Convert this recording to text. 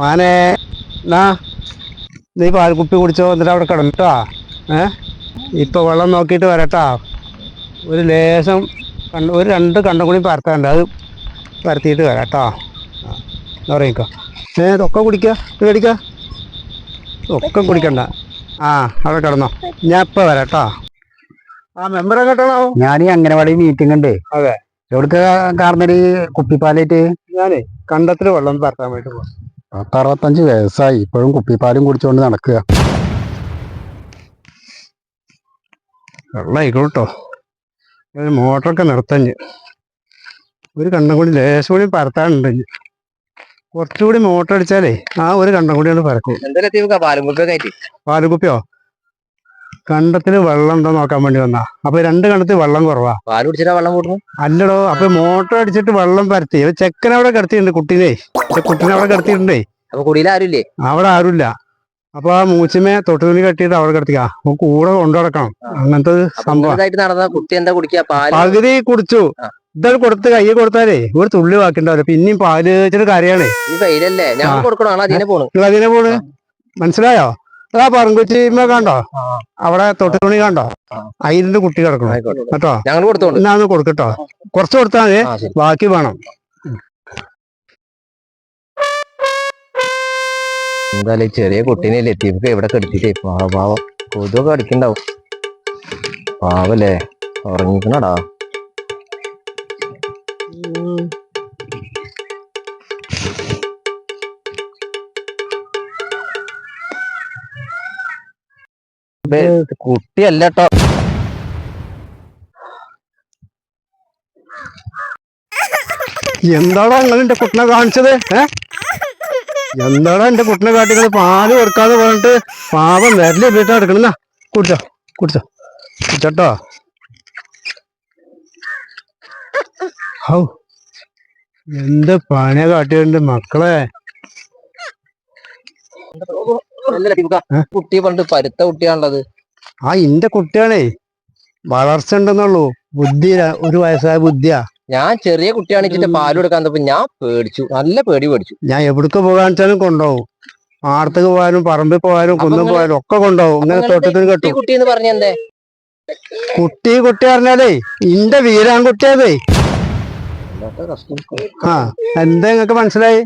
മാനെ എന്നാ നീ പാൽ കുപ്പി കുടിച്ചോ? എന്നിട്ട് അവിടെ കിടന്നിട്ടോ ഏ? ഇപ്പൊ വെള്ളം നോക്കിയിട്ട് വരട്ടാ. ഒരു ലേശം കണ്ട് ഒരു രണ്ട് കണ്ടും കൂടി പരത്താണ്ട് അത് പരത്തിയിട്ട് വരാട്ടോ. എന്ന് പറയുക ഏ ഇതൊക്കെ കുടിക്കുക ഇത് ഒക്കെ കുടിക്കണ്ട. ആ അവിടെ കിടന്നോ. ഞാൻ ഇപ്പൊ വരാട്ടോ. ആ മെമ്പർ കേട്ടോ ഞാൻ ഈ അംഗനവാടി മീറ്റിംഗ് ഉണ്ട്. അതെ. എവിടേക്ക് കാർന്നൊരു കുപ്പിപ്പാലായിട്ട്? ഞാനേ കണ്ടത്തിൽ വെള്ളം പരത്താൻ വേണ്ടി പോവാ പത്തറുപത്തഞ്ച് വയസ്സായി. ഇപ്പോഴും കുപ്പിപ്പാലും കുടിച്ചുകൊണ്ട് നടക്കുക. വെള്ളമായിക്കോട്ടോ ഒരു മോട്ടറൊക്കെ നിർത്തഞ്ഞ്. ഒരു കണ്ടം കൂടി ലേശം കൂടി പരത്താനുണ്ട്. കുറച്ചുകൂടി മോട്ടർ അടിച്ചാലേ ആ ഒരു കണ്ടം കൂടിയാണ് പരക്കും. പാലുകുപ്പിയോ കണ്ടത്തിൽ വെള്ളം ഉണ്ടോ നോക്കാൻ വേണ്ടി വന്നാ. അപ്പൊ രണ്ട് കണ്ടത്തിൽ വെള്ളം കുറവാ. പാൽ കുടിച്ചിട്ടാ വെള്ളം കൂട്ടുന്നു? അല്ലടോ അപ്പൊ മോട്ടർ അടിച്ചിട്ട് വെള്ളം പരത്തി. ചെക്കനവിടെ ചെക്കൻ അവിടെ കിടത്തിയിട്ടുണ്ട് കുട്ടീനെ. കുട്ടീനെ അവിടെ കിടത്തിയിട്ടുണ്ടേ? അപ്പൊ കുടിയിൽ ആരുമില്ലേ? അവിടെ ആരുമില്ല. അപ്പൊ ആ മൂച്ചിമേ തൊട്ടുതുണി കെട്ടിട്ട് അവിടെ കിടത്തിക്കാ. കൂടെ കൊണ്ടുനടക്കണം അങ്ങനത്തെ സംഭവം. നടന്ന കുട്ടി എന്താ കുടിക്കുക പകുതി കുടിച്ചു. ഇതാണ് കൊടുത്ത് കൈ കൊടുത്താലേ ഒരു തുള്ളി ബാക്കിണ്ടാവില്ല പിന്നെയും പാൽ വെച്ചിട്ട് ആളെ അതിനെ പോണു. മനസ്സിലായോ? അതാ പറങ്കുച്ചിമ്മ കണ്ടോ? അവിടെ തൊട്ടുതുണി കണ്ടോ. അതിന്റെ കുട്ടി കിടക്കണം. കേട്ടോ? ഞാൻ കൊടുക്കട്ടോ. കുറച്ച് കൊടുത്താൽ ബാക്കി വേണം. എന്തായാലും ചെറിയ കുട്ടീനെ ലത്തീഫൊക്കെ എവിടെ കെടുത്തിട്ടേ പാവ പാവം. കൊതുവൊക്കെ അടിക്കണ്ടാവും പാവല്ലേ? ഉറങ്ങിക്കണടാ. കുട്ടിയല്ല കേട്ടോ എന്താടാ നിങ്ങൾ കുട്ടനെ കാണിച്ചത്? ഏ? എന്താടാ എന്റെ കുട്ടിനെ കാട്ടിക്കൾ പാൽ കൊടുക്കാതെ പറഞ്ഞിട്ട് പാപം വിരൽ വീട്ടാ എടുക്കണെന്നാ കുടിച്ചോ കുടിച്ചോ. കുടിച്ചോട്ടോ. ഹൗ എന്ത് പണിയാ കാട്ടിയുണ്ട് മക്കളെ? കുട്ടി പണ്ട് പരുത്ത കുട്ടിയാണുള്ളത്. ആ ഇന്റെ കുട്ടിയാണേ. വളർച്ച ഉണ്ടെന്നുള്ളൂ. ബുദ്ധി ഒരു വയസ്സായ ബുദ്ധിയാ. ഞാൻ ചെറിയ കുട്ടിയാണെച്ചിട്ട് പാൽ കൊടുക്കാൻ തന്നപ്പോ ഞാൻ പേടിച്ചു. നല്ല പേടി പേടിച്ചു. ഞാൻ എവിടേക്ക് പോകാൻ വെച്ചാലും കൊണ്ടുപോകും. ആടത്തേക്ക് പോകാനും പറമ്പിൽ പോകാനും അപ്പൊ കുന്നും പോകാനും ഒക്കെ കൊണ്ടുപോകും. ഇങ്ങനെ തൊട്ടത്തിന് കുട്ടി കെട്ടും. കുട്ടി എന്ന് പറഞ്ഞെന്തേ കുട്ടി കുട്ടി പറഞ്ഞാലേ ഇന്റെ വീരാൻകുട്ടിയതേ ആ എന്താ നിങ്ങക്ക് മനസ്സിലായി?